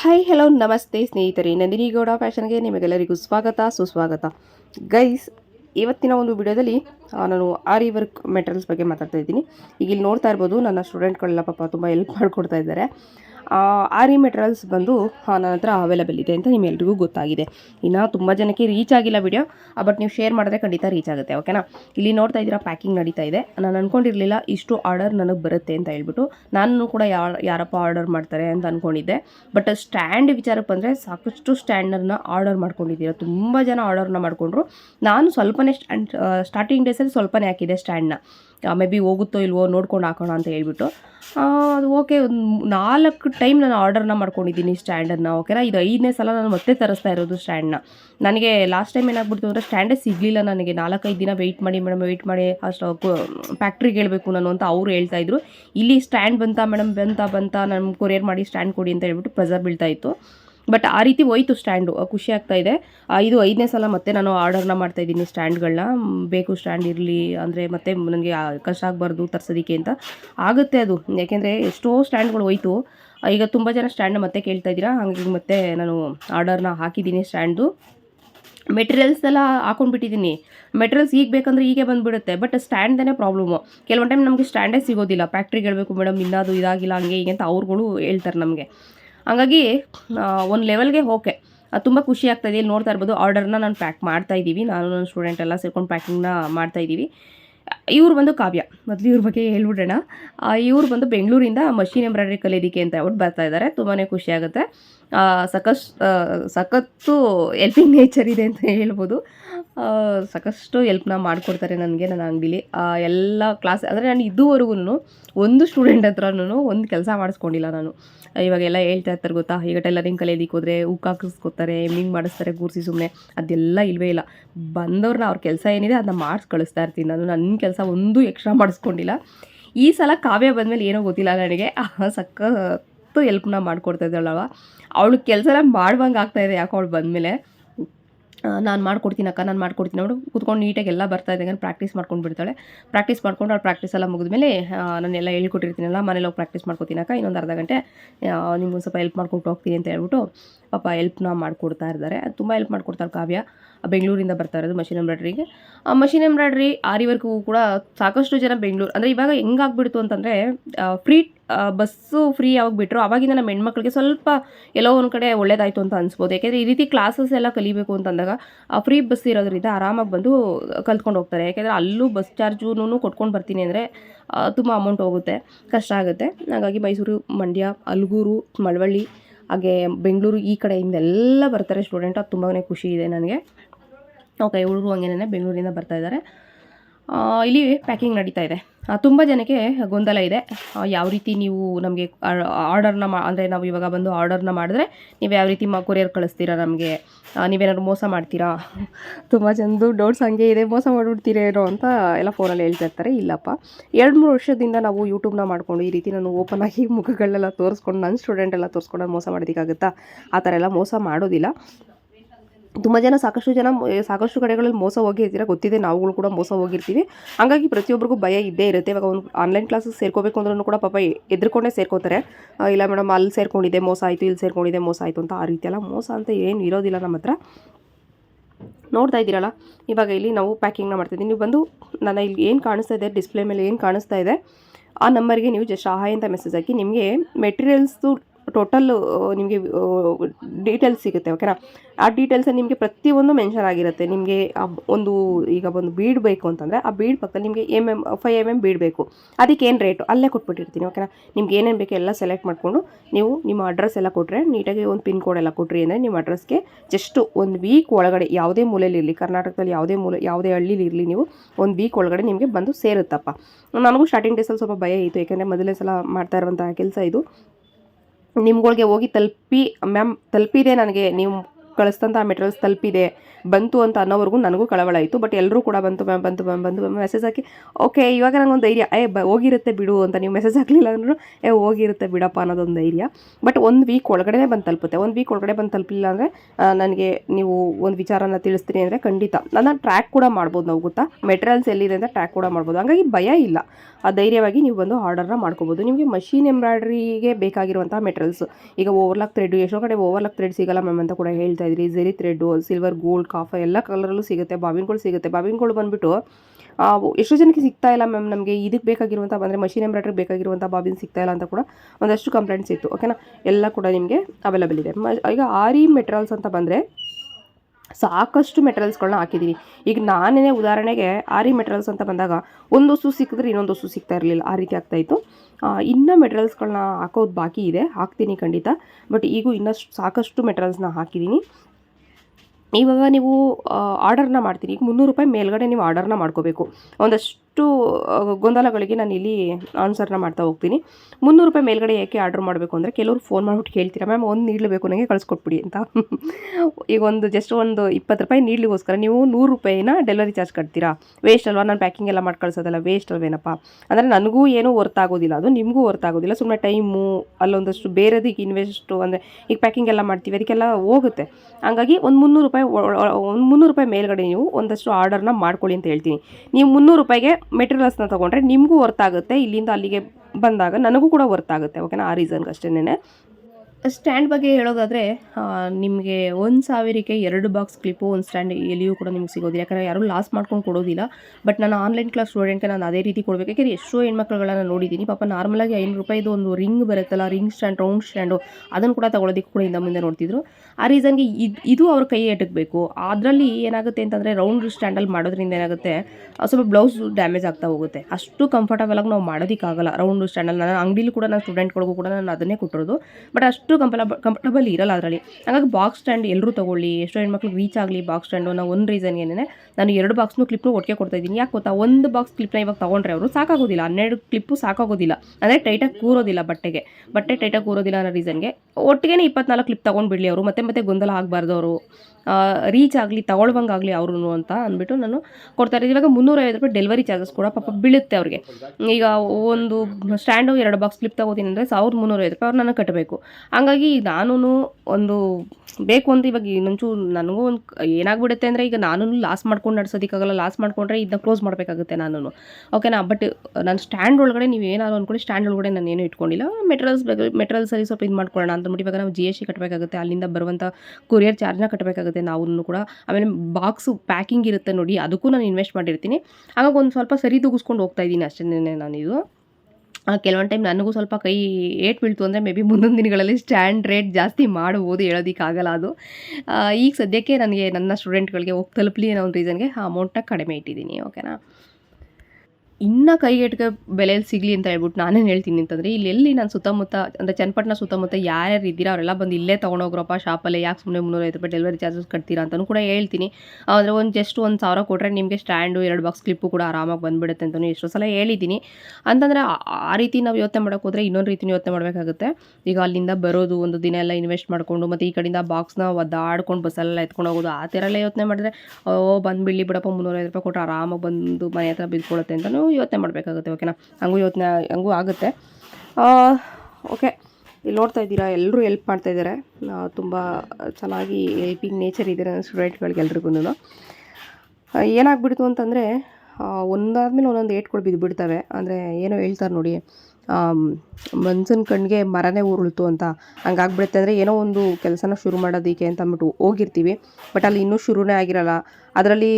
Hi hello ನಮಸ್ತೆ ಸ್ನೇಹಿತರೆ. ನಂದಿನಿ ಗೌಡ ಫ್ಯಾಷನ್ಗೆ ನಿಮಗೆಲ್ಲರಿಗೂ ಸ್ವಾಗತ, ಸುಸ್ವಾಗತ. ಗೈಸ್ ಇವತ್ತಿನ ಒಂದು ವಿಡಿಯೋದಲ್ಲಿ ನಾನು ಆರಿ ವರ್ಕ್ ಮೆಟೀರಿಯಲ್ಸ್ ಬಗ್ಗೆ ಮಾತಾಡ್ತಾ ಇದ್ದೀನಿ. ಈಗ ಇಲ್ಲಿ ನೋಡ್ತಾ ಇರ್ಬೋದು, ನನ್ನ ಸ್ಟೂಡೆಂಟ್ಗಳೆಲ್ಲ ಪಾಪ ತುಂಬ ಹೆಲ್ಪ್ ಮಾಡಿಕೊಡ್ತಾ ಇದ್ದಾರೆ. ಆರಿ ಮೆಟೀರಿಯಲ್ಸ್ ಬಂದು ನನ್ನ ಹತ್ರ ಅವೈಲೇಬಲ್ ಇದೆ ಅಂತ ನಿಮ್ಮೆಲ್ರಿಗೂ ಗೊತ್ತಾಗಿದೆ. ಇನ್ನು ತುಂಬ ಜನಕ್ಕೆ ರೀಚ್ ಆಗಿಲ್ಲ ವಿಡಿಯೋ ಬಟ್ ನೀವು ಶೇರ್ ಮಾಡಿದ್ರೆ ಖಂಡಿತ ರೀಚ್ ಆಗುತ್ತೆ ಓಕೆನಾ ಇಲ್ಲಿ ನೋಡ್ತಾ ಇದ್ದೀರಾ ಪ್ಯಾಕಿಂಗ್ ನಡೀತಾ ಇದೆ. ನಾನು ಅನ್ಕೊಂಡಿರಲಿಲ್ಲ ಇಷ್ಟು ಆರ್ಡರ್ ನನಗೆ ಬರುತ್ತೆ ಅಂತ ಹೇಳ್ಬಿಟ್ಟು, ನಾನು ಕೂಡ ಯಾರ, ಯಾರಪ್ಪ ಆರ್ಡರ್ ಮಾಡ್ತಾರೆ ಅಂತ ಅಂದ್ಕೊಂಡಿದ್ದೆ ಬಟ್ ಸ್ಟ್ಯಾಂಡ್ ವಿಚಾರಕ್ಕೆ ಬಂದರೆ ಸಾಕಷ್ಟು ಸ್ಟ್ಯಾಂಡರ್ನ ಆರ್ಡರ್ ಮಾಡ್ಕೊಂಡಿದ್ದೀರ. ತುಂಬ ಜನ ಆರ್ಡರ್ನ ಮಾಡಿಕೊಂಡ್ರು. ನಾನು ಸ್ವಲ್ಪನೇ ಸ್ಟ್ಯಾಂಡ್ ಸ್ಟಾರ್ಟಿಂಗ್ ಡೇಸಲ್ಲಿ ಸ್ವಲ್ಪನೇ ಹಾಕಿದೆ ಸ್ಟ್ಯಾಂಡ್ನ ಮೇ ಬಿ ಹೋಗುತ್ತೋ ಇಲ್ವೋ ನೋಡ್ಕೊಂಡು ಹಾಕೋಣ ಅಂತ ಹೇಳ್ಬಿಟ್ಟು. ಅದು ಓಕೆ ಒಂದು ನಾಲ್ಕು ಟೈಮ್ ನಾನು ಆರ್ಡರ್ನ ಮಾಡ್ಕೊಂಡಿದ್ದೀನಿ ಸ್ಟ್ಯಾಂಡನ್ನು ಓಕೆನಾ ಇದು ಐದನೇ ಸಲ ನಾನು ಮತ್ತೆ ತರಿಸ್ತಾ ಇರೋದು ಸ್ಟ್ಯಾಂಡ್ನ ನನಗೆ ಲಾಸ್ಟ್ ಟೈಮ್ ಏನಾಗ್ಬಿಡ್ತು ಅಂದರೆ ಸ್ಟ್ಯಾಂಡೇ ಸಿಗಲಿಲ್ಲ ನನಗೆ. ನಾಲ್ಕೈದು ದಿನ ವೆಯ್ಟ್ ಮಾಡಿ ಮೇಡಮ್ ವೆಯ್ಟ್ ಮಾಡಿ, ಅಷ್ಟು ಫ್ಯಾಕ್ಟ್ರಿಗೆ ಹೇಳಬೇಕು ನಾನು ಅಂತ ಅವರು ಹೇಳ್ತಾ ಇದ್ರು. ಇಲ್ಲಿ ಸ್ಟ್ಯಾಂಡ್ ಬಂತ ಮೇಡಮ್ ಬಂತ ಬಂತ ನಮ್ಮ ಕೊರಿಯರ್ ಮಾಡಿ ಸ್ಟ್ಯಾಂಡ್ ಕೊಡಿ ಅಂತ ಹೇಳ್ಬಿಟ್ಟು ಪ್ರೆಸರ್ ಬೀಳ್ತಾ ಇತ್ತು. ಬಟ್ ಆ ರೀತಿ ಹೋಯ್ತು ಸ್ಟ್ಯಾಂಡು. ಖುಷಿ ಆಗ್ತಾ ಇದೆ. ಇದು ಐದನೇ ಸಲ ಮತ್ತೆ ನಾನು ಆರ್ಡರ್ನ ಮಾಡ್ತಾ ಇದ್ದೀನಿ ಸ್ಟ್ಯಾಂಡ್ಗಳನ್ನ ಬೇಕು ಸ್ಟ್ಯಾಂಡ್ ಇರಲಿ ಅಂದರೆ ಮತ್ತೆ ನನಗೆ ಕಷ್ಟ ಆಗಬಾರ್ದು ತರ್ಸೋದಕ್ಕೆ ಅಂತ. ಆಗುತ್ತೆ ಅದು. ಯಾಕೆಂದರೆ ಎಷ್ಟೋ ಸ್ಟ್ಯಾಂಡ್ಗಳು ಹೋಯ್ತು. ಈಗ ತುಂಬ ಜನ ಸ್ಟ್ಯಾಂಡ್ ಮತ್ತೆ ಕೇಳ್ತಾ ಇದ್ದೀರಾ. ಹಾಗಾಗಿ ಮತ್ತೆ ನಾನು ಆರ್ಡರ್ನ ಹಾಕಿದ್ದೀನಿ ಸ್ಟ್ಯಾಂಡು ಮೆಟೀರಿಯಲ್ಸ್ ಎಲ್ಲ ಹಾಕೊಂಡ್ಬಿಟ್ಟಿದ್ದೀನಿ. ಮೆಟೀರಿಯಲ್ಸ್ ಈಗ ಬೇಕಂದ್ರೆ ಹೀಗೆ ಬಂದುಬಿಡುತ್ತೆ. ಬಟ್ ಸ್ಟ್ಯಾಂಡ್ದೇ ಪ್ರಾಬ್ಲಮು. ಕೆಲವೊಂದು ಟೈಮ್ ನಮಗೆ ಸ್ಟ್ಯಾಂಡೇ ಸಿಗೋದಿಲ್ಲ. ಫ್ಯಾಕ್ಟ್ರಿಗೆ ಹೇಳಬೇಕು, ಮೇಡಮ್, ಇನ್ನದು ಇದಾಗಿಲ್ಲ, ಹಂಗೆ ಹೀಗೆ ಅಂತ ಅವ್ರುಗಳು ಹೇಳ್ತಾರೆ ನಮಗೆ. ಹಂಗಾಗಿ ಒಂದು ಲೆವೆಲ್ಗೆ ಓಕೆ ತುಂಬ ಖುಷಿ ಆಗ್ತಾಯಿದೆ ಇಲ್ಲಿ ನೋಡ್ತಾ ಇರ್ಬೋದು ಆರ್ಡರ್ನ ನಾನು ಪ್ಯಾಕ್ ಮಾಡ್ತಾ ಇದ್ದೀವಿ. ನಾನು ನನ್ನ ಸ್ಟೂಡೆಂಟ್ ಎಲ್ಲ ಸೇರ್ಕೊಂಡು ಪ್ಯಾಕಿಂಗ್ನ ಮಾಡ್ತಾ ಇದ್ದೀವಿ. ಇವ್ರು ಬಂದು ಕಾವ್ಯ. ಮೊದಲು ಇವ್ರ ಬಗ್ಗೆ ಹೇಳ್ಬಿಡೋಣ. ಇವ್ರು ಬಂದು ಬೆಂಗಳೂರಿಂದ ಮಷೀನ್ ಎಂಬ್ರಾಯ್ಡ್ರಿ ಕಲಿಯೋದಕ್ಕೆ ಅಂತ ಹೇಳ್ಬಿಟ್ಟು ಬರ್ತಾ ಇದ್ದಾರೆ ತುಂಬಾ ಖುಷಿ ಆಗುತ್ತೆ. ಸಾಕಷ್ಟು ಸಖತ್ತು ಎಲ್ಪಿಂಗ್ ನೇಚರ್ ಇದೆ ಅಂತ ಹೇಳ್ಬೋದು. ಸಾಕಷ್ಟು ಎಲ್ಪ್ನ ಮಾಡಿಕೊಡ್ತಾರೆ ನನಗೆ, ನನ್ನ ಅಂಗಡಿಲಿ. ಎಲ್ಲ ಕ್ಲಾಸ್ ಅಂದರೆ ನಾನು ಇದುವರೆಗೂ ಒಂದು ಸ್ಟೂಡೆಂಟ್ ಹತ್ರನೂ ಒಂದು ಕೆಲಸ ಮಾಡಿಸ್ಕೊಂಡಿಲ್ಲ ನಾನು. ಇವಾಗೆಲ್ಲ ಹೇಳ್ತಾ ಇರ್ತಾರೆ ಗೊತ್ತಾ? ಈಗ ಟೈಲರಿಂಗ್ ಕಲಿಯೋದಕ್ಕೆ ಹೋದರೆ ಉಕ್ಕ ಹಾಕಿಸ್ಕೊತಾರೆ ಎಮ್ಮಿಂಗ್ ಮಾಡಿಸ್ತಾರೆ ಕೂರಿಸಿ ಸುಮ್ಮನೆ ಅದೆಲ್ಲ ಇಲ್ವೇ ಇಲ್ಲ. ಬಂದವ್ರನ್ನ ಅವ್ರ ಕೆಲಸ ಏನಿದೆ ಅದನ್ನ ಮಾಡಿಸ್ ಕಳಿಸ್ತಾ ಇರ್ತೀನಿ. ನಾನು ನನ್ನ ಕೆಲಸ ಒಂದು ಎಕ್ಸ್ಟ್ರಾ ಮಾಡಿಸ್ಕೊಂಡಿಲ್ಲ. ಈ ಸಲ ಕಾವ್ಯ ಬಂದಮೇಲೆ ಏನೋ ಗೊತ್ತಿಲ್ಲ ನನಗೆ. ಸಖತ್ತು ಎಲ್ಪ್ನ ಮಾಡ್ಕೊಡ್ತಾ ಇದ್ದಾಳವ ಅವಳು ಕೆಲಸ ಮಾಡುವಂಗೆ ಆಗ್ತಾಯಿದೆ ಯಾಕೋ ಅವಳು ಬಂದಮೇಲೆ. ನಾನು ಮಾಡ್ಕೊಡ್ತೀನಿ ಅಕ್ಕ, ನಾನು ಮಾಡ್ಕೊಡ್ತೀನಿ ಅವಳು ಕೂತ್ಕೊಂಡು ನೀಟಾಗಿ ಎಲ್ಲ ಬರ್ತಾ ಇದ್ದಂಗೆ ಪ್ರಾಕ್ಟೀಸ್ ಮಾಡ್ಕೊಂಡು ಬಿಡ್ತಾಳೆ. ಪ್ರಾಕ್ಟೀಸ್ ಮಾಡ್ಕೊಂಡು ಅವ್ಳು ಪ್ರಾಕ್ಟೀಸ್ ಎಲ್ಲ ಮುಗಿದ್ಮೇಲೆ ನಾನೆಲ್ಲ ಹೇಳ್ಕೊಟ್ಟಿರ್ತೀನಲ್ಲ, ಮನೇಲಿ ಹೋಗಿ ಪ್ರಾಕ್ಟೀಸ್ ಮಾಡ್ಕೊತೀನಿ ಅಕ್ಕ. ಇನ್ನೊಂದು ಅರ್ಧ ಗಂಟೆ ನಿಮ್ಗೆ ಒಂದು ಸ್ವಲ್ಪ ಹೆಲ್ಪ್ ಮಾಡ್ಕೊಂಡು ಹೋಗ್ತೀನಿ ಅಂತ ಹೇಳ್ಬಿಟ್ಟು, ಪಾಪ ಹೆಲ್ಪ್ನ ಮಾಡ್ಕೊಡ್ತಾ ಇದ್ದಾರೆ ತುಂಬ ಹೆಲ್ಪ್ ಮಾಡ್ಕೊಡ್ತಾರೆ ಕಾವ್ಯ. ಬೆಂಗಳೂರಿಂದ ಬರ್ತಾ ಇರೋದು ಮಷಿನ್ ಎಂಬ್ರಾಯ್ಡ್ರಿಗೆ. ಮಷಿನ್ ಎಂಬ್ರಾಯ್ಡ್ರಿ ಆರಿವರ್ಗೂ ಕೂಡ ಸಾಕಷ್ಟು ಜನ ಬೆಂಗಳೂರು, ಅಂದರೆ ಇವಾಗ ಹೆಂಗಾಗ್ಬಿಡ್ತು ಅಂತಂದರೆ ಫ್ರೀ ಬಸ್ಸು ಫ್ರೀ ಯಾವಾಗ ಬಿಟ್ಟರು ಅವಾಗಿಂದ ನಮ್ಮ ಹೆಣ್ಮಕ್ಳಿಗೆ ಸ್ವಲ್ಪ ಎಲ್ಲೋ ಒಂದು ಕಡೆ ಒಳ್ಳೇದಾಯಿತು ಅಂತ ಅನ್ಸ್ಬೋದು. ಯಾಕೆಂದರೆ ಈ ರೀತಿ ಕ್ಲಾಸಸ್ ಎಲ್ಲ ಕಲಿಬೇಕು ಅಂತಂದಾಗ ಫ್ರೀ ಬಸ್ ಇರೋದ್ರಿಂದ ಆರಾಮಾಗಿ ಬಂದು ಕಲ್ತ್ಕೊಂಡು ಹೋಗ್ತಾರೆ. ಯಾಕೆಂದರೆ ಅಲ್ಲೂ ಬಸ್ ಚಾರ್ಜುನು ಕೊಟ್ಕೊಂಡು ಬರ್ತೀನಿ ಅಂದರೆ ತುಂಬ ಅಮೌಂಟ್ ಹೋಗುತ್ತೆ ಕಷ್ಟ ಆಗುತ್ತೆ. ಹಾಗಾಗಿ ಮೈಸೂರು ಮಂಡ್ಯ ಅಲ್ಗೂರು ಮಳವಳ್ಳಿ ಹಾಗೆ ಬೆಂಗಳೂರು ಈ ಕಡೆಯಿಂದ ಎಲ್ಲ ಬರ್ತಾರೆ ಸ್ಟೂಡೆಂಟ್ ಅದು ತುಂಬಾ ಖುಷಿ ಇದೆ ನನಗೆ. ಓಕೆ ಹುಡುಗರು ಹಂಗೇನೆ ಬೆಂಗಳೂರಿಂದ ಬರ್ತಾ ಇದ್ದಾರೆ. ಆ, ಇಲ್ಲಿ ಪ್ಯಾಕಿಂಗ್ ನಡೀತಾ ಇದೆ. ತುಂಬ ಜನಕ್ಕೆ ಗೊಂದಲ ಇದೆ. ಯಾವ ರೀತಿ ನೀವು ನಮಗೆ ಆರ್ಡರ್ನ ಮಾ ಅಂದರೆ ನಾವು ಇವಾಗ ಬಂದು ಆರ್ಡರ್ನ ಮಾಡಿದ್ರೆ ನೀವು ಯಾವ ರೀತಿ ಮಾ ಕೊರಿಯರ್ ಕಳಿಸ್ತೀರಾ ನಮಗೆ? ನೀವೇನಾದ್ರು ಮೋಸ ಮಾಡ್ತೀರಾ? ತುಂಬ ಜನದು ಡೌಟ್ಸ್ ಹಂಗೆ ಇದೆ, ಮೋಸ ಮಾಡಿಬಿಡ್ತೀರೇನೋ ಅಂತ ಎಲ್ಲ ಫೋನಲ್ಲಿ ಹೇಳ್ತಾ ಇರ್ತಾರೆ. ಇಲ್ಲಪ್ಪ. ಎರಡು ಮೂರು ವರ್ಷದಿಂದ ನಾವು ಯೂಟ್ಯೂಬ್ನ ಮಾಡಿಕೊಂಡು ಈ ರೀತಿ ನಾನು ಓಪನ್ ಆಗಿ ಮುಖಗಳನ್ನೆಲ್ಲ ತೋರಿಸ್ಕೊಂಡು ನನ್ನ ಸ್ಟೂಡೆಂಟ್ ಎಲ್ಲ ತೋರಿಸ್ಕೊಂಡು ಮೋಸ ಮಾಡೋದಕ್ಕಾಗುತ್ತಾ? ಆ ಥರ ಎಲ್ಲ ಮೋಸ ಮಾಡೋದಿಲ್ಲ. ತುಂಬ ಜನ ಸಾಕಷ್ಟು ಜನ ಸಾಕಷ್ಟು ಕಡೆಗಳಲ್ಲಿ ಮೋಸ ಹೋಗಿರ್ತೀರ ಗೊತ್ತಿದೆ, ನಾವುಗಳು ಕೂಡ ಮೋಸ ಹೋಗಿರ್ತೀವಿ. ಹಾಗಾಗಿ ಪ್ರತಿಯೊಬ್ಬರಿಗೂ ಭಯ ಇದ್ದೇ ಇರುತ್ತೆ. ಇವಾಗ ಒಂದು ಆನ್ಲೈನ್ ಕ್ಲಾಸಸ್ ಸೇರ್ಕೋಬೇಕು ಅಂದ್ರೂ ಕೂಡ ಪಾಪ ಎದ್ರುಕೊಂಡೇ ಸೇರ್ಕೋತಾರೆ. ಇಲ್ಲ ಮೇಡಮ್, ಅಲ್ಲಿ ಸೇರ್ಕೊಂಡಿದೆ ಮೋಸ ಆಯಿತು, ಇಲ್ಲಿ ಸೇರ್ಕೊಂಡಿದೆ ಮೋಸ ಆಯಿತು ಅಂತ ಆ ರೀತಿ ಎಲ್ಲ ಮೋಸ ಅಂತ ಏನು ಇರೋದಿಲ್ಲ ನಮ್ಮ ಹತ್ರ. ನೋಡ್ತಾ ಇದ್ದೀರಲ್ಲ, ಇವಾಗ ಇಲ್ಲಿ ನಾವು ಪ್ಯಾಕಿಂಗ್ನ ಮಾಡ್ತಿದ್ದೀವಿ ನೀವು ಬಂದು ನನ್ನ ಇಲ್ಲಿ ಏನು ಕಾಣಿಸ್ತಾ ಇದೆ ಡಿಸ್ಪ್ಲೇ ಮೇಲೆ ಏನು ಕಾಣಿಸ್ತಾ ಇದೆ, ಆ ನಂಬರ್ಗೆ ನೀವು ಜಸ್ಟ್ ಸಹಾಯ ಅಂತ ಮೆಸೇಜ್ ಹಾಕಿ. ನಿಮಗೆ ಮೆಟೀರಿಯಲ್ಸ್ದು ಟೋಟಲ್ ನಿಮಗೆ ಡೀಟೇಲ್ಸ್ ಸಿಗುತ್ತೆ ಓಕೆನಾ ಆ ಡೀಟೇಲ್ಸ್ ನಿಮಗೆ ಪ್ರತಿಯೊಂದು ಮೆನ್ಷನ್ ಆಗಿರುತ್ತೆ. ನಿಮಗೆ ಒಂದು, ಈಗ ಒಂದು ಬೀಡ್ ಬೇಕು ಅಂತಂದರೆ, ಆ ಬೀಡ್ ಪಕ್ಕದಲ್ಲಿ ನಿಮಗೆ M M five M M bead ಬೇಕು. ಅದಕ್ಕೆ ಏನು ರೇಟು ಅಲ್ಲೇ ಕೊಟ್ಬಿಟ್ಟಿರ್ತೀನಿ ಓಕೆನಾ ನಿಮ್ಗೆ ಏನೇನು ಬೇಕು ಎಲ್ಲ ಸೆಲೆಕ್ಟ್ ಮಾಡಿಕೊಂಡು, ನೀವು ನಿಮ್ಮ ಅಡ್ರೆಸ್ ಎಲ್ಲ ಕೊಟ್ಟರೆ ನೀಟಾಗಿ ಒಂದು ಪಿನ್ ಕೋಡ್ ಎಲ್ಲ ಕೊಟ್ರಿ ಅಂದರೆ, ನಿಮ್ಮ ಅಡ್ರೆಸ್ಗೆ ಜಸ್ಟ್ ಒಂದು ವೀಕ್ ಒಳಗಡೆ, ಯಾವುದೇ ಮೂಲೆಯಲ್ಲಿ ಇರಲಿ, ಕರ್ನಾಟಕದಲ್ಲಿ ಯಾವುದೇ ಮೂಲೆ, ಯಾವುದೇ ಹಳ್ಳಿಲಿ ಇರಲಿ ನೀವು, ಒಂದು ವೀಕ್ ಒಳಗಡೆ ನಿಮಗೆ ಬಂದು ಸೇರುತ್ತಪ್ಪ. ನನಗೂ ಸ್ಟಾರ್ಟಿಂಗ್ ಡೇಸಲ್ಲಿ ಸ್ವಲ್ಪ ಭಯ ಇತ್ತು ಏಕೆಂದರೆ ಮೊದಲನೇ ಸಲ ಮಾಡ್ತಾ ಇರುವಂಥ ಕೆಲಸ ಇದು. ನಿಮ್ಗಳಿಗೆ ಹೋಗಿ ತಲುಪಿ ಮ್ಯಾಮ್ ತಲುಪಿದೆ ನನಗೆ ನೀವು ಕಳಿಸ್ತಂತ ಮೆಟೀರಿಯಲ್ಸ್ ತಲುಪಿದೆ. ಬಂತು ಅಂತ ಅನ್ನೋವರೆಗೂ ನನಗೂ ಕಳವಳ ಆಯಿತು. ಬಟ್ ಎಲ್ಲರೂ ಕೂಡ ಬಂತು ಮ್ಯಾಮ್ ಬಂತು ಮ್ಯಾಮ್ ಬಂತು ಮ್ಯಾಮ್ ಮೆಸೇಜ್ ಹಾಕಿ ಓಕೆ ಇವಾಗ ನಂಗೊಂದು ಧೈರ್ಯ. ಏ, ಬ, ಹೋಗಿರುತ್ತೆ ಬಿಡು ಅಂತ ನೀವು ಮೆಸೇಜ್ ಹಾಕಲಿಲ್ಲ ಅಂದ್ರೂ, ಏ, ಹೋಗಿರುತ್ತೆ ಬಿಡಪ್ಪ ಅನ್ನೋದೊಂದು ಧೈರ್ಯ. ಬಟ್ ಒಂದು ವೀಕ್ ಒಳಗಡೆ ಬಂದು ತಲುಪುತ್ತೆ. ಒಂದು ವೀಕ್ ಒಳಗಡೆ ಬಂದು ತಲುಪಿಲ್ಲ ಅಂದರೆ ನನಗೆ ನೀವು ಒಂದು ವಿಚಾರನ ತಿಳಿಸ್ತೀನಿ ಅಂದರೆ ಖಂಡಿತ. ನನ್ನ ಟ್ರ್ಯಾಕ್ ಕೂಡ ಮಾಡ್ಬೋದು ನಾವು ಗೊತ್ತಾ? ಮೆಟೀರಿಯಲ್ಸ್ ಎಲ್ಲಿದೆ ಅಂತ ಟ್ರ್ಯಾಕ್ ಕೂಡ ಮಾಡ್ಬೋದು. ಹಾಗಾಗಿ ಭಯ ಇಲ್ಲ. ಆ ಧೈರ್ಯವಾಗಿ ನೀವು ಬಂದು ಆರ್ಡರ್ನ ಮಾಡ್ಕೋಬೋದು. ನಿಮಗೆ ಮಷೀನ್ ಎಂಬ್ರಾಯ್ಡ್ರಿಗೆ ಬೇಕಾಗಿರುವಂಥ ಮೆಟೀರಿಯಲ್ಸ್ ಈಗ ಓವರ್ಲಾಕ್ ಥ್ರೆಡ್ ಎಷ್ಟೋ ಕಡೆ ಓವರ್ಲಾಕ್ ಥ್ರೆಡ್ ಸಿಗಲ್ಲ ಮ್ಯಾಮ್ ಅಂತ ಕೂಡ ಹೇಳ್ತಾ ಇದ್ರಿ ಜೆರಿ ಥ್ರೆಡ್ಡು ಸಿಲ್ವರ್ ಗೋಲ್ಡ್ ಕಾಫ ಎಲ್ಲ ಕಲರಲ್ಲೂ ಸಿಗುತ್ತೆ ಬಾಬಿನ್ಗಳು ಸಿಗುತ್ತೆ. ಬಾಬಿನ್ಗಳು ಬಂದುಬಿಟ್ಟು ಎಷ್ಟು ಜನಕ್ಕೆ ಸಿಗ್ತಾ ಇಲ್ಲ ಮ್ಯಾಮ್ ನಮಗೆ. ಇದಕ್ಕೆ ಬೇಕಾಗಿರುವಂಥ ಅಂದರೆ ಮಷೀನ್ ಎಂಬ್ರಾಯ್ಡ್ರಿ ಬೇಕಾಗಿರುವಂಥ ಬಾಬಿನ್ ಸಿಗ್ತಾ ಇಲ್ಲ ಅಂತ ಕೂಡ ಒಂದಷ್ಟು ಕಂಪ್ಲೇಂಟ್ಸ್ ಇತ್ತು ಓಕೆನಾ ಎಲ್ಲ ಕೂಡ ನಿಮಗೆ ಅವೈಲಬಲ್ ಇದೆ. ಈಗ ಆರಿ ಮೆಟೀರಿಯಲ್ಸ್ ಅಂತ ಬಂದರೆ ಸಾಕಷ್ಟು ಮೆಟೀರಿಯಲ್ಸ್ಗಳನ್ನ ಹಾಕಿದ್ದೀನಿ ಈಗ ನಾನೇ ಉದಾಹರಣೆಗೆ ಆರಿ ಮೆಟೀರಿಯಲ್ಸ್ ಅಂತ ಬಂದಾಗ ಒಂದು ವಸ್ತು ಸಿಕ್ಕಿದ್ರೆ ಇನ್ನೊಂದು ವಸ್ತು ಸಿಗ್ತಾ ಇರಲಿಲ್ಲ, ಆ ರೀತಿ ಆಗ್ತಾಯಿತ್ತು ಇನ್ನೂ ಮೆಟೀರಿಯಲ್ಸ್ಗಳನ್ನ ಹಾಕೋದು ಬಾಕಿ ಇದೆ, ಹಾಕ್ತೀನಿ ಖಂಡಿತ. ಬಟ್ ಈಗೂ ಇನ್ನಷ್ಟು ಸಾಕಷ್ಟು ಮೆಟೀರಿಯಲ್ಸ್ನ ಹಾಕಿದ್ದೀನಿ ಇವಾಗ ನೀವು ಆರ್ಡರ್ನ ಮಾಡ್ತೀರಿ ಈಗ ಮುನ್ನೂರು ರೂಪಾಯಿ ಮೇಲ್ಗಡೆ ನೀವು ಆರ್ಡರ್ನ ಮಾಡ್ಕೋಬೇಕು. ಒಂದಷ್ಟು ಆ, ಗೊಂದಲಗಳಿಗೆ ನಾನು ಇಲ್ಲಿ ಆನ್ಸರ್ನ ಮಾಡ್ತಾ ಹೋಗ್ತೀನಿ. ಮುನ್ನೂರು ರೂಪಾಯಿ ಮೇಲ್ಗಡೆ ಯಾಕೆ ಆರ್ಡರ್ ಮಾಡಬೇಕು ಅಂದರೆ ಕೆಲವರು ಫೋನ್ ಮಾಡಿಬಿಟ್ಟು ಕೇಳ್ತೀರಾ ಮ್ಯಾಮ್ ಒಂದು ನೀಡಲೇಬೇಕು ನನಗೆ ಕಳಿಸ್ಕೊಟ್ಬಿಡಿ ಅಂತ. ಈಗ ಒಂದು ಜಸ್ಟ್ ಒಂದು ಇಪ್ಪತ್ತು ರೂಪಾಯಿ ನೀಡ್ಲಿಗೋಸ್ಕರ ನೀವು ನೂರು ರೂಪಾಯಿನ ಡೆಲಿವರಿ ಚಾರ್ಜ್ ಕಟ್ತೀರಾ? ವೇಸ್ಟ್ ಅಲ್ವಾ? ನಾನು ಪ್ಯಾಕಿಂಗ್ ಎಲ್ಲ ಮಾಡಿ ಕಳಿಸೋದಲ್ಲ ವೇಸ್ಟ್ ಅಲ್ವೇನಪ್ಪ? ಅಂದರೆ ನನಗೂ ಏನೂ ವರ್ತ್ ಆಗೋದಿಲ್ಲ ಅದು ನಿಮಗೂ ವರ್ತ್ ಆಗೋದಿಲ್ಲ. ಸುಮ್ಮನೆ ಟೈಮು ಅಲ್ಲೊಂದಷ್ಟು ಬೇರೆದಕ್ಕೆ ಇನ್ವೆಸ್ಟು ಅಂದರೆ ಈಗ ಪ್ಯಾಕಿಂಗ್ ಎಲ್ಲ ಮಾಡ್ತೀವಿ ಅದಕ್ಕೆಲ್ಲ ಹೋಗುತ್ತೆ. ಹಾಗಾಗಿ ಒಂದು ಮುನ್ನೂರು ರೂಪಾಯಿ ಒಂದು ಮುನ್ನೂರು ರೂಪಾಯಿ ಮೇಲ್ಗಡೆ ನೀವು ಒಂದಷ್ಟು ಆರ್ಡರ್ನ ಮಾಡ್ಕೊಳ್ಳಿ ಅಂತ ಹೇಳ್ತೀನಿ. ನೀವು ಮುನ್ನೂರು ರೂಪಾಯಿಗೆ ಮೆಟೀರಿಯಲ್ಸ್ನ ತೊಗೊಂಡ್ರೆ ನಿಮಗೂ ವರ್ತ್ ಆಗುತ್ತೆ ಇಲ್ಲಿಂದ ಅಲ್ಲಿಗೆ ಬಂದಾಗ ನನಗೂ ಕೂಡ ವರ್ತ್ ಆಗುತ್ತೆ ಓಕೆನಾ ಆ ರೀಸನ್ಗೆ ಅಷ್ಟೇನೆ. ಸ್ಟ್ಯಾಂಡ್ ಬಗ್ಗೆ ಹೇಳೋದಾದರೆ ನಿಮಗೆ ಒಂದು ಸಾವಿರಕ್ಕೆ ಎರಡು ಬಾಕ್ಸ್ ಕ್ಲಿಪ್ಪು ಒಂದು ಸ್ಟ್ಯಾಂಡ್ ಎಲ್ಲಿಯೂ ಕೂಡ ನಿಮ್ಗೆ ಸಿಗೋದಿಲ್ಲ. ಯಾಕಂದರೆ ಯಾರೂ ಲಾಸ್ ಮಾಡ್ಕೊಂಡು ಕೊಡೋದಿಲ್ಲ. ಬಟ್ ನಾನು ಆನ್ಲೈನ್ ಕ್ಲಾಸ್ ಸ್ಟೂಡೆಂಟ್ಗೆ ನಾನು ಅದೇ ರೀತಿ ಕೊಡಬೇಕು. ಯಾಕಂದರೆ ಎಷ್ಟೋ ಹೆಣ್ಮಕ್ಳುಗಳನ್ನ ನೋಡಿದ್ದೀನಿ. ಪಾಪ ನಾರ್ಮಲಾಗಿ ಐನೂರು ರೂಪಾಯಿದು ಒಂದು ರಿಂಗ್ ಬರುತ್ತಲ್ಲ ರಿಂಗ್ ಸ್ಟ್ಯಾಂಡ್ ರೌಂಡ್ ಸ್ಟ್ಯಾಂಡು ಅದನ್ನು ಕೂಡ ತಗೊಳ್ಳೋದಕ್ಕೆ ಕೂಡ ಹಿಂದೆ ಮುಂದೆ ನೋಡ್ತಿದ್ರು. ಆ ರೀಸನ್ಗೆ ಇದು ಇದು ಅವ್ರ ಕೈ ಎಟಕಬೇಕು. ಅದರಲ್ಲಿ ಏನಾಗುತ್ತೆ ಅಂತಂದರೆ ರೌಂಡ್ ಸ್ಟ್ಯಾಂಡಲ್ಲಿ ಮಾಡೋದ್ರಿಂದ ಏನಾಗುತ್ತೆ ಸ್ವಲ್ಪ ಬ್ಲೌಸ್ ಡ್ಯಾಮೇಜ್ ಆಗ್ತಾ ಹೋಗುತ್ತೆ. ಅಷ್ಟು ಕಂಫರ್ಟಬಲ್ ಆಗಿ ನಾವು ಮಾಡೋದಕ್ಕಾಗಲ್ಲ ರೌಂಡ್ ಸ್ಟ್ಯಾಂಡಲ್ಲಿ ನಾನು ಅಂಗಡಿಲಿ ಕೂಡ, ನಾನು ಸ್ಟೂಡೆಂಟ್ಗಳಿಗೂ ಕೂಡ ನಾನು ಅದನ್ನೇ ಕೊಟ್ಟಿರೋದು. ಬಟ್ ಅಷ್ಟು ಕಂಫರ್ಟಬಲ್ ಕಂಫರ್ಟಬಲ್ ಇರಲ್ಲ ಅದರಲ್ಲಿ. ಹಾಗಾಗಿ ಬಾಕ್ಸ್ ಸ್ಟ್ಯಾಂಡ್ ಎಲ್ಲರೂ ತೊಗೊಳ್ಳಿ, ಎಷ್ಟೋ ಹೆಣ್ಮಕ್ಳು ರೀಚ್ ಆಗಲಿ ಬಾಕ್ಸ್ ಸ್ಟ್ಯಾಂಡು ಅನ್ನೋ ಒಂದು ರೀಸನ್ ಏನೇ ನಾನು ಎರಡು ಬಾಕ್ಸ್ನು ಕ್ಲಿಪ್ನು ಒಟ್ಟಿಗೆ ಕೊಡ್ತಾ ಇದ್ದೀನಿ. ಯಾಕೆ ಗೊತ್ತಾ? ಒಂದು ಬಾಕ್ಸ್ ಕ್ಲಿಪ್ನ ಇವಾಗ ತೊಗೊಂಡ್ರೆ ಅವರು ಸಾಕಾಗೋದಿಲ್ಲ. ಹನ್ನೆರಡು ಕ್ಲಿಪ್ಪು ಸಾಕಾಗೋದಿಲ್ಲ. ಅಂದರೆ ಟೈಟಾಗಿ ಕೂರೋದಿಲ್ಲ ಬಟ್ಟೆಗೆ. ಬಟ್ಟೆ ಟೈಟಾಗಿ ಕೂರೋದಿಲ್ಲ ಅನ್ನೋ ರೀಸನ್ಗೆ ಒಟ್ಟಿಗೆ ಇಪ್ಪತ್ನಾಲ್ಕು ಕ್ಲಿಪ್ ತೊಗೊಂಡು ಬಿಡಲಿ ಅವರು. ಮತ್ತೆ ಮತ್ತೆ ಗೊಂದಲ ಆಗಬಾರ್ದು ಅವರು. ರೀಚ್ ಆಗಲಿ ತಗೊಳ್ವಂಗಾಗಲಿ ಅವರು ಅಂತ ಅಂದ್ಬಿಟ್ಟು ನಾನು ಕೊಡ್ತಾ ಇದ್ದೀನಿ. ಇವಾಗ ಮುನ್ನೂರೈವತ್ತು ರೂಪಾಯಿ ಡೆಲಿವರಿ ಚಾರ್ಜಸ್ ಕೂಡ ಪಾಪ ಬೀಳುತ್ತೆ ಅವ್ರಿಗೆ. ಈಗ ಒಂದು ಸ್ಟ್ಯಾಂಡು ಎರಡು ಬಾಕ್ಸ್ ಕ್ಲಿಪ್ ತಗೋತೀನಿ ಅಂದರೆ ಸಾವಿರದ ಮುನ್ನೂರೈವತ್ತು ರೂಪಾಯಿ ಅವ್ರು ನಾನು ಕಟ್ಟಬೇಕು ಹಂಗಾಗಿ ನಾನು ಒಂದು ಬೇಕು ಅಂತ ಇವಾಗ ಇನ್ನೊಂಚೂರು ನನಗೂ ಒಂದು ಏನಾಗ್ಬಿಡುತ್ತೆ ಅಂದರೆ ಈಗ ನಾನು ಲಾಸ್ ಮಾಡ್ಕೊಂಡು ನಡ್ಸೋದಕ್ಕಾಗಲ್ಲ ಲಾಸ್ ಮಾಡ್ಕೊಂಡ್ರೆ ಇದನ್ನ ಕ್ಲೋಸ್ ಮಾಡಬೇಕಾಗುತ್ತೆ ನಾನು ಓಕೆನಾ ಬಟ್ ನಾನು ಸ್ಟ್ಯಾಂಡ್ ಒಳಗಡೆ ನೀವು ಏನಾದ್ರು ಅಂದ್ಕೊಳ್ಳಿ ಸ್ಟ್ಯಾಂಡ್ ಒಳಗಡೆ ನಾನು ಏನೂ ಇಟ್ಕೊಂಡಿಲ್ಲ. ಮೆಟೀರಿಯಲ್ಸ್ ಅಲ್ಲಿ ಸ್ವಲ್ಪ ಇದು ಮಾಡ್ಕೊಳ್ಳೋಣ ಅಂದ್ಬಿಟ್ಟು ಇವಾಗ ನಾವು ಜಿ ಎಸ್ ಟಿ ಕಟ್ಟಬೇಕಾಗುತ್ತೆ ಅಲ್ಲಿಂದ ಬರುವಂಥ ಕೊರಿಯರ್ ಚಾರ್ಜ್ನ ಕಟ್ಟಬೇಕಾಗುತ್ತೆ ನಾವು ಕೂಡ. ಆಮೇಲೆ ಬಾಕ್ಸು ಪ್ಯಾಕಿಂಗ್ ಇರುತ್ತೆ ನೋಡಿ, ಅದಕ್ಕೂ ನಾನು ಇನ್ವೆಸ್ಟ್ ಮಾಡಿರ್ತೀನಿ. ಹಾಗಾಗಿ ಒಂದು ಸ್ವಲ್ಪ ಸರಿ ತೂಗಿಸ್ಕೊಂಡು ಹೋಗ್ತಾ ಇದ್ದೀನಿ ಅಷ್ಟೇ, ನಾನು ಇದು. ಕೆಲವೊಂದು ಟೈಮ್ ನನಗೂ ಸ್ವಲ್ಪ ಕೈ ಏಟ್ ಬೀಳ್ತು ಅಂದರೆ ಮೇ ಬಿ ಮುಂದಿನ ದಿನಗಳಲ್ಲಿ ಸ್ಟ್ಯಾಂಡ್ ರೇಟ್ ಜಾಸ್ತಿ ಮಾಡ್ಬೋದು ಹೇಳೋದಕ್ಕಾಗಲ್ಲ ಅದು. ಈಗ ಸದ್ಯಕ್ಕೆ ನನಗೆ ನನ್ನ ಸ್ಟೂಡೆಂಟ್ಗಳಿಗೆ ಹೋಗಿ ತಲುಪಲಿ ಅನ್ನೋ ಒಂದು ರೀಸನ್ಗೆ ಆ ಅಮೌಂಟ್ನ ಕಡಿಮೆ ಇಟ್ಟಿದ್ದೀನಿ ಓಕೆನಾ ಇನ್ನೂ ಕೈಗೆಟಕ ಬೆಲೆಯಲ್ಲಿ ಸಿಗಲಿ ಅಂತ ಹೇಳ್ಬಿಟ್ಟು ನಾನೇನು ಹೇಳ್ತೀನಿ ಅಂತಂದರೆ, ಇಲ್ಲಿ ಎಲ್ಲಿ ನಾನು ಸುತ್ತಮುತ್ತ, ಅಂದರೆ ಚನ್ನಪಟ್ಟಣ ಸುತ್ತಮುತ್ತ ಯಾರ್ಯಾರು ಇದ್ದೀರಾ ಅವರೆಲ್ಲ ಬಂದು ಇಲ್ಲೇ ತೊಗೊಂಡೋಗ್ರಪ್ಪ, ಶಾಪಲ್ಲೇ ಯಾಕೆ ಸುಮ್ಮನೆ ಮುನ್ನೂರೈವತ್ತು ರೂಪಾಯಿ ಡೆಲಿವರಿ ಚಾರ್ಜಸ್ ಕಟ್ತೀರಾ ಅಂತಲೂ ಕೂಡ ಹೇಳ್ತೀನಿ. ಆದರೆ ಒಂದು ಜಸ್ಟ್ ಒಂದು ಸಾವಿರ ಕೊಟ್ಟರೆ ನಿಮಗೆ ಸ್ಟ್ಯಾಂಡು ಎರಡು ಬಾಕ್ಸ್ ಕ್ಲಿಪ್ಪು ಕೂಡ ಆರಾಮಾಗಿ ಬಂದುಬಿಡುತ್ತೆ ಅಂತಲೂ ಎಷ್ಟೋ ಸಲ ಹೇಳಿದ್ದೀನಿ. ಅಂತಂದರೆ ಆ- ರೀತಿ ನಾವು ಯೋಚನೆ ಹೋದರೆ ಇನ್ನೊಂದು ರೀತಿ ಯೋಚನೆ ಮಾಡಬೇಕಾಗುತ್ತೆ. ಈಗ ಅಲ್ಲಿಂದ ಬರೋದು ಒಂದು ದಿನ ಎಲ್ಲ ಇನ್ವೆಸ್ಟ್ ಮಾಡಿಕೊಂಡು, ಮತ್ತು ಈ ಕಡೆಯಿಂದ ಬಾಕ್ಸ್ನ ಒದ್ದಾಡ್ಕೊಂಡು ಬಸ್ಸಲ್ಲೆಲ್ಲ ಎತ್ಕೊಂಡು ಹೋಗೋದು, ಆ ಥರ ಎಲ್ಲ ಯೋಚನೆ ಮಾಡಿದ್ರೆ, ಓ ಬಂದು ಬಿಡಪ್ಪ ಮುನ್ನೂರೈವತ್ತು ರೂಪಾಯಿ ಕೊಟ್ಟು ಆರಾಮಾಗಿ ಬಂದು ಮನೆ ಹತ್ರ ಬಿದ್ಕೊಳ್ಳುತ್ತೆ ಅಂತಲೂ ಯೋಚನೆ ಮಾಡಬೇಕಾಗುತ್ತೆ ಓಕೆನಾ ಹಂಗೂ ಯೋಚನೆ ಹಂಗೂ ಆಗುತ್ತೆ. ಓಕೆ ಇಲ್ಲಿ ನೋಡ್ತಾ ಇದ್ದೀರಾ ಎಲ್ಲರೂ ಹೆಲ್ಪ್ ಮಾಡ್ತಾ ಇದ್ದಾರೆ. ತುಂಬ ಚೆನ್ನಾಗಿ ಹೆಲ್ಪಿಂಗ್ ನೇಚರ್ ಇದ್ದಾರೆ ನನ್ನ ಸ್ಟೂಡೆಂಟ್ಗಳಿಗೆ ಎಲ್ರಿಗೂ ಏನಾಗ್ಬಿಡ್ತು ಅಂತಂದರೆ ಒಂದಾದ್ಮೇಲೆ ಒಂದೊಂದು ಏಟ್ಗಳು ಬಿದ್ದು ಬಿಡ್ತವೆ. ಅಂದರೆ ಏನೋ ಹೇಳ್ತಾರೆ ನೋಡಿ ಮನ್ಸನ್ ಕಣ್ಣಿಗೆ ಮರನೇ ಉರುಳಿತು ಅಂತ. ಹಂಗಾಗ್ಬಿಡುತ್ತೆ ಅಂದರೆ ಏನೋ ಒಂದು ಕೆಲಸನ ಶುರು ಮಾಡೋದಕ್ಕೆ ಅಂತ ಅಂದ್ಬಿಟ್ಟು ಹೋಗಿರ್ತೀವಿ. ಬಟ್ ಅಲ್ಲಿ ಇನ್ನೂ ಶುರುನೇ ಆಗಿರಲ್ಲ. ಅದರಲ್ಲಿ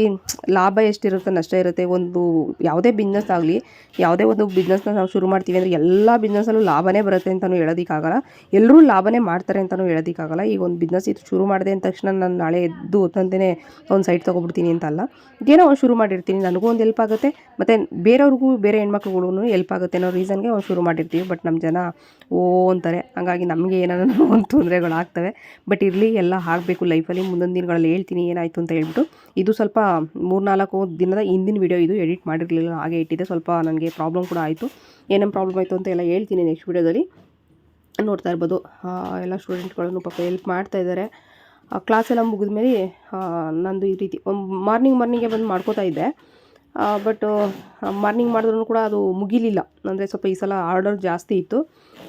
ಲಾಭ ಎಷ್ಟಿರುತ್ತೆ, ನಷ್ಟ ಇರುತ್ತೆ, ಒಂದು ಯಾವುದೇ ಬಿಸ್ನೆಸ್ ಆಗಲಿ, ಯಾವುದೇ ಒಂದು ಬಿಸ್ನೆಸ್ನ ನಾವು ಶುರು ಮಾಡ್ತೀವಿ ಅಂದರೆ ಎಲ್ಲ ಬಿಸ್ನೆಸ್ಸಲ್ಲೂ ಲಾಭನೇ ಬರುತ್ತೆ ಅಂತಲೂ ಹೇಳೋದಕ್ಕಾಗಲ್ಲ. ಎಲ್ಲರೂ ಲಾಭನೇ ಮಾಡ್ತಾರೆ ಅಂತಲೂ ಹೇಳೋದಕ್ಕಾಗಲ್ಲ. ಈಗ ಒಂದು ಬಿಸ್ನೆಸ್ ಇದು ಶುರು ಮಾಡಿದೆ ಅಂದ ತಕ್ಷಣ ನಾನು ನಾಳೆ ಎದ್ದು ತಂದೇ ಒಂದು ಸೈಟ್ ತೊಗೊಬಿಡ್ತೀನಿ ಅಂತಲ್ಲ ಏನೋ ಒಂದು ಶುರು ಮಾಡಿರ್ತೀನಿ, ನನಗೂ ಒಂದು ಹೆಲ್ಪ್ ಆಗುತ್ತೆ, ಮತ್ತು ಬೇರೆಯವ್ರಿಗೂ, ಬೇರೆ ಹೆಣ್ಮಕ್ಳುಗಳಿಗೂ ಹೆಲ್ಪ್ ಆಗುತ್ತೆ ಅನ್ನೋ ರೀಸನ್ಗೆ ಅವ್ನು ಶುರು ಮಾಡಿರ್ತೀವಿ. ಬಟ್ ನಮ್ಮ ಜನ ಓ ಅಂತಾರೆ. ಹಾಗಾಗಿ ನಮಗೆ ಏನಾರ ಒಂದು ತೊಂದರೆಗಳು ಆಗ್ತವೆ. ಬಟ್ ಇರಲಿ, ಎಲ್ಲ ಆಗಬೇಕು ಲೈಫಲ್ಲಿ. ಮುಂದೊಂದು ದಿನಗಳಲ್ಲಿ ಹೇಳ್ತೀನಿ ಏನಾಯಿತು ಅಂತ ಹೇಳ್ಬಿಟ್ಟು. ಇದು ಸ್ವಲ್ಪ ಮೂರ್ನಾಲ್ಕು ದಿನದ ಹಿಂದಿನ ವಿಡಿಯೋ ಇದು ಎಡಿಟ್ ಮಾಡಿರಲಿಲ್ಲ, ಹಾಗೆ ಇಟ್ಟಿದೆ ಸ್ವಲ್ಪ ನನಗೆ ಪ್ರಾಬ್ಲಮ್ ಕೂಡ ಆಯಿತು. ಏನೇನು ಪ್ರಾಬ್ಲಮ್ ಆಯಿತು ಅಂತ ಎಲ್ಲ ಹೇಳ್ತೀನಿ ನೆಕ್ಸ್ಟ್ ವಿಡಿಯೋದಲ್ಲಿ. ನೋಡ್ತಾ ಇರ್ಬೋದು. ಎಲ್ಲ ಸ್ಟೂಡೆಂಟ್ಗಳನ್ನು ಪಾಪ ಹೆಲ್ಪ್ ಮಾಡ್ತಾ ಇದ್ದಾರೆ. ಕ್ಲಾಸ್ ಎಲ್ಲ ಮುಗಿದ್ಮೇಲೆ ನಂದು ಈ ರೀತಿ ಮಾರ್ನಿಂಗ್ ಮಾರ್ನಿಂಗೇ ಬಂದು ಮಾಡ್ಕೋತಾ ಇದ್ದೆ. ಬಟ್ ಮಾರ್ನಿಂಗ್ ಮಾಡಿದ್ರೂ ಕೂಡ ಅದು ಮುಗಿಲಿಲ್ಲ. ಅಂದರೆ ಸ್ವಲ್ಪ ಈ ಸಲ ಆರ್ಡರ್ ಜಾಸ್ತಿ ಇತ್ತು.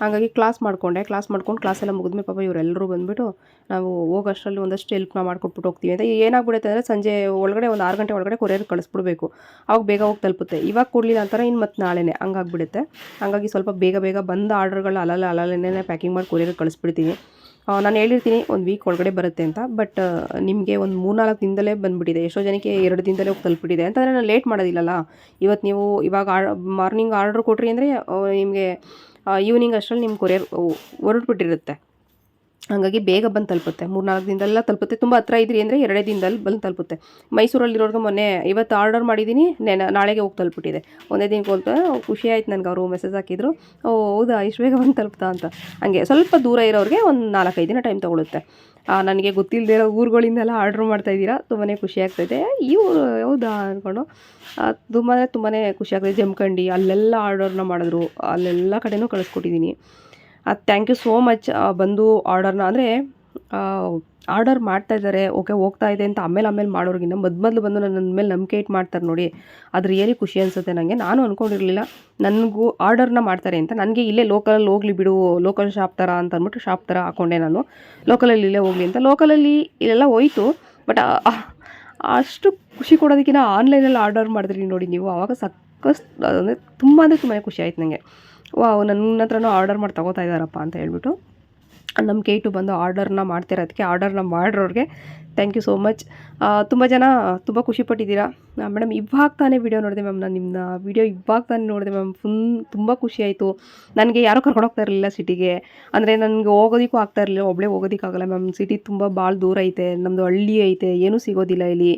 ಹಾಗಾಗಿ ಕ್ಲಾಸ್ ಮಾಡಿಕೊಂಡೆ. ಕ್ಲಾಸ್ ಮಾಡ್ಕೊಂಡು ಕ್ಲಾಸ್ ಎಲ್ಲ ಮುಗಿದ್ಮೇಲೆ ಪಾಪ ಇವರೆಲ್ಲರೂ ಬಂದುಬಿಟ್ಟು ನಾವು ಹೋಗೋಷ್ಟರಲ್ಲಿ ಒಂದಷ್ಟು ಹೆಲ್ಪ್ನ ಮಾಡ್ಕೊಟ್ಬಿಟ್ಟು ಹೋಗ್ತೀವಿ ಅಂತ. ಏನಾಗ್ಬಿಡುತ್ತೆ ಅಂದರೆ ಸಂಜೆ ಒಳಗಡೆ ಒಂದು ಆರು ಗಂಟೆ ಒಳಗಡೆ ಕೊರಿಯರ್ ಕಳಿಸ್ಬಿಡ್ಬೇಕು. ಅವಾಗ ಬೇಗ ಹೋಗಿ ತಲುಪುತ್ತೆ. ಇವಾಗ ಕೊಡಲಿಲ್ಲ ಅಂತಾರೆ ಇನ್ನು ಮತ್ತೆ ನಾಳೆನೇ. ಹಂಗಾಗ್ಬಿಡುತ್ತೆ ಹಾಗಾಗಿ ಸ್ವಲ್ಪ ಬೇಗ ಬೇಗ ಬಂದ ಆರ್ಡರ್ಗಳು ಅಲ್ಲಲ್ಲ ಅಲ್ಲಲ್ಲೇ ಪ್ಯಾಕಿಂಗ್ ಮಾಡಿ ಕೊರಿಯರ್ ಕಳಿಸ್ಬಿಡ್ತೀನಿ. ನಾನು ಹೇಳಿರ್ತೀನಿ ಒಂದು ವೀಕ್ ಒಳಗಡೆ ಬರುತ್ತೆ ಅಂತ ಬಟ್ ನಿಮಗೆ ಒಂದು ಮೂರ್ನಾಲ್ಕು ದಿನದಲ್ಲೇ ಬಂದುಬಿಟ್ಟಿದೆ. ಎಷ್ಟೋ ಜನಕ್ಕೆ ಎರಡು ದಿನದಲ್ಲೇ ಹೋಗಿ ತಲುಪಿಟ್ಟಿದೆ ಅಂತಂದರೆ ನಾನು ಲೇಟ್ ಮಾಡೋದಿಲ್ಲಲ್ಲ? ಇವತ್ತು ನೀವು ಇವಾಗ ಮಾರ್ನಿಂಗ್ ಆರ್ಡ್ರ್ ಕೊಟ್ರಿ ಅಂದರೆ ನಿಮಗೆ ಈವ್ನಿಂಗ್ ಅಷ್ಟರಲ್ಲಿ ನಿಮ್ಮ ಕೊರಿಯರ್ ಹೊರಟ್ಬಿಟ್ಟಿರುತ್ತೆ. ಹಾಗಾಗಿ ಬೇಗ ಬಂದು ತಲುಪುತ್ತೆ. ಮೂರ್ನಾಲ್ಕು ದಿನದಲ್ಲ ತಲುಪುತ್ತೆ. ತುಂಬ ಹತ್ರ ಇದ್ರಿ ಅಂದರೆ ಎರಡೇ ದಿನದಲ್ಲಿ ಬಂದು ತಲುಪುತ್ತೆ. ಮೈಸೂರಲ್ಲಿರೋರ್ಗೆ ಮೊನ್ನೆ ಇವತ್ತು ಆರ್ಡರ್ ಮಾಡಿದ್ದೀನಿ ನೆನ ನಾಳೆಗೆ ಹೋಗಿ ತಲುಪಿಟ್ಟಿದೆ ಒಂದೇ ದಿನಕ್ಕೆ ಹೋಗ್ತಾ ಖುಷಿ ಆಯ್ತು ನನಗೆ ಅವರು ಮೆಸೇಜ್ ಹಾಕಿದ್ರು. ಓ, ಹೌದಾ? ಇಷ್ಟು ಬೇಗ ಬಂದು ತಲುಪ್ತಾ ಅಂತ. ಹಂಗೆ ಸ್ವಲ್ಪ ದೂರ ಇರೋರಿಗೆ ಒಂದು ನಾಲ್ಕೈದು ದಿನ ಟೈಮ್ ತೊಗೊಳುತ್ತೆ. ನನಗೆ ಗೊತ್ತಿಲ್ಲದೆ ಇರೋ ಊರುಗಳಿಂದೆಲ್ಲ ಆರ್ಡ್ರ್ ಮಾಡ್ತಾ ಇದ್ದೀರಾ? ತುಂಬಾ ಖುಷಿ ಆಗ್ತೈತೆ ಈ ಊರು, ಹೌದಾ ಅಂದ್ಕೊಂಡು ತುಂಬಾ ತುಂಬಾ ಖುಷಿ ಆಗ್ತದೆ. ಜಮಖಂಡಿ ಅಲ್ಲೆಲ್ಲ ಆರ್ಡರ್ನ ಮಾಡಿದ್ರು. ಅಲ್ಲೆಲ್ಲ ಕಡೆನೂ ಕಳಿಸ್ಕೊಟ್ಟಿದ್ದೀನಿ ಥ್ಯಾಂಕ್ ಯು ಸೋ ಮಚ್ ಬಂದು ಆರ್ಡರ್ನ ಅಂದರೆ ಆರ್ಡರ್ ಮಾಡ್ತಾ ಇದ್ದಾರೆ ಓಕೆ ಹೋಗ್ತಾ ಇದೆ ಅಂತ ಆಮೇಲೆ ಆಮೇಲೆ ಮಾಡೋರಿಗಿನ್ನ ಮೊದ್ ಮೊದಲು ಬಂದು ನನ್ನ ಮೇಲೆ ನಂಬಿಕೆ ಇಟ್ಟು ಮಾಡ್ತಾರೆ ನೋಡಿ. ಅದು ರಿಯಲಿ ಖುಷಿ ಅನಿಸುತ್ತೆ ನನಗೆ ನಾನು ಅಂದ್ಕೊಂಡಿರಲಿಲ್ಲ ನನಗೂ ಆರ್ಡರ್ನ ಮಾಡ್ತಾರೆ ಅಂತ. ನನಗೆ ಇಲ್ಲೇ ಲೋಕಲಲ್ಲಿ ಹೋಗ್ಲಿ ಬಿಡು ಲೋಕಲ್ ಶಾಪ್ ಥರ ಅಂತ ಅಂದ್ಬಿಟ್ಟು ಶಾಪ್ ಥರ ಹಾಕೊಂಡೆ ನಾನು. ಲೋಕಲಲ್ಲಿ ಇಲ್ಲೇ ಹೋಗಲಿ ಅಂತ. ಲೋಕಲಲ್ಲಿ ಇಲ್ಲೆಲ್ಲ ಹೋಯಿತು ಬಟ್ ಅಷ್ಟು ಖುಷಿ ಕೊಡೋದಕ್ಕಿಂತ ಆನ್ಲೈನಲ್ಲಿ ಆರ್ಡರ್ ಮಾಡಿದ್ರಿ ನೋಡಿ ನೀವು. ಆವಾಗ ಸಕ್ಕಸ್ ಅಂದರೆ ತುಂಬ ಅಂದರೆ ತುಂಬಾ ಖುಷಿ ಆಯ್ತು ನನಗೆ ವಾವ್ ನನ್ನ ಹತ್ರನೂ ಆರ್ಡರ್ ಮಾಡಿ ತಗೋತಾ ಇದ್ದಾರಪ್ಪ ಅಂತ ಹೇಳ್ಬಿಟ್ಟು ನಮ್ಮ ಕೇಟು ಬಂದು ಆರ್ಡರ್ನ ಮಾಡ್ತಿರೋದಕ್ಕೆ ಆರ್ಡರ್ನ ಮಾಡಿರೋರಿಗೆ ಥ್ಯಾಂಕ್ ಯು ಸೋ ಮಚ್ ತುಂಬ ಜನ, ತುಂಬ ಖುಷಿಪಟ್ಟಿದ್ದೀರಾ ಮೇಡಮ್ ಇವಾಗ ತಾನೇ ವೀಡಿಯೋ ನೋಡಿದೆ ಮ್ಯಾಮ್ ನಾನು ನಿಮ್ಮನ್ನ ವೀಡಿಯೋ ಇವಾಗ ತಾನೇ ನೋಡಿದೆ ಮ್ಯಾಮ್ ಫುಲ್ ತುಂಬ ಖುಷಿ ಆಯಿತು. ನನಗೆ ಯಾರೂ ಕರ್ಕೊಂಡು ಹೋಗ್ತಾ ಇರಲಿಲ್ಲ ಸಿಟಿಗೆ ಅಂದರೆ ನನಗೆ ಹೋಗೋದಕ್ಕೂ ಆಗ್ತಾ ಇರಲಿಲ್ಲ. ಒಬ್ಬಳೇ ಹೋಗೋದಕ್ಕಾಗಲ್ಲ ಮ್ಯಾಮ್ ಸಿಟಿ ತುಂಬ ಭಾಳ ದೂರ ಐತೆ. ನಮ್ಮದು ಹಳ್ಳಿ ಐತೆ. ಏನೂ ಸಿಗೋದಿಲ್ಲ ಇಲ್ಲಿ.